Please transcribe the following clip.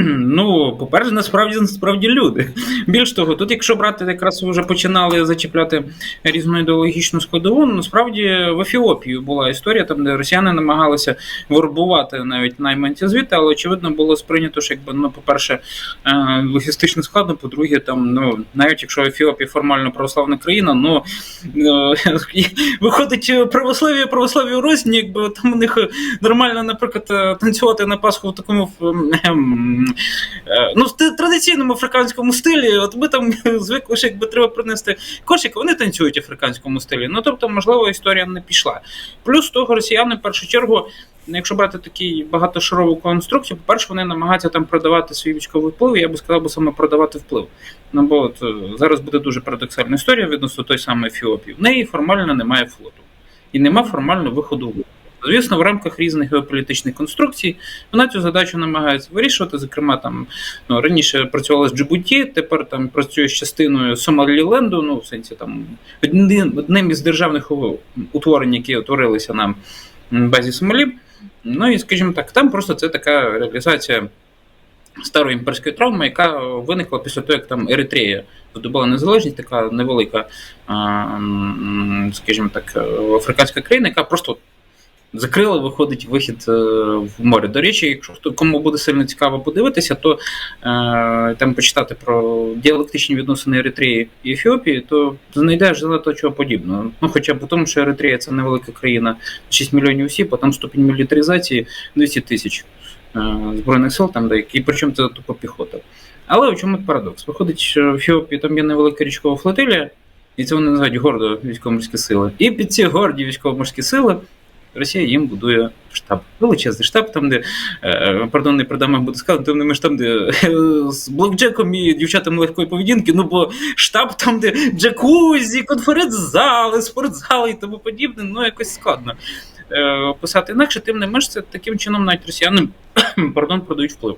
Ну, по-перше, насправді насправді люди. Більш того, тут, якщо брати, якраз вже починали зачіпляти різну ідеологічну складову, ну, насправді в Ефіопії була історія, там, де росіяни намагалися вербувати навіть найманців звідти, але очевидно було сприйнято, що якби, ну, по-перше, е, логістично складно, по-друге, там, ну, навіть якщо Ефіопія формально православна країна, ну е, виходить православ'я православ'я розні, якби там у них нормально, наприклад, е, танцювати на Пасху в такому ем, е, ну, в традиційному африканському стилі. От ми там звикли, що якби треба принести кошик, вони танцюють в африканському стилі. Ну тобто, можливо, історія не пішла. Плюс того, росіяни в першу чергу. Якщо брати такий багатошарову конструкцію, по-перше, вони намагаються там продавати свій військовий вплив, я би сказав, би саме продавати вплив. Ну бо от е, зараз буде дуже парадоксальна історія відносно той самої Ефіопії. В неї формально немає флоту і нема формально виходу в Звісно, в рамках різних геополітичних конструкцій вона цю задачу намагається вирішувати. Зокрема, там ну, раніше працювала з Джибуті, тепер там працює з частиною Сомаліленду, ну в сенсі там одним, одним із державних утворень, які утворилися на базі Сомалі. Ну і скажімо так, там просто це така реалізація старої імперської травми, яка виникла після того, як там Еритрея здобула незалежність, така невелика, скажімо так, африканська країна, яка просто закрила, виходить вихід е, в море. До речі, якщо хто кому буде сильно цікаво подивитися, то е, там почитати про діалектичні відносини Еритреї і Ефіопії, то знайдеш занадто чого подібного. Ну, хоча б тому, що Еритрея це невелика країна, 6 мільйонів осіб, а там ступінь мілітаризації 200 тисяч е, збройних сил, там де і причому це тупо піхота. Але в чому парадокс? Виходить, що в Ефіопії там є невелика річкова флотилія, і це вони називають гордо військово-морські сили. І під ці горді військово-морські сили Росія їм будує штаб. Величезний штаб, там, де, е, пардон, не продам, буду сказати, тим не штаб, де е, з блокджеком і дівчатами легкої поведінки, ну бо штаб там, де джакузі, конференц-зали, спортзали і тому подібне, ну якось складно писати. інакше, тим не менш, це таким чином навіть росіяни пардон, продають вплив.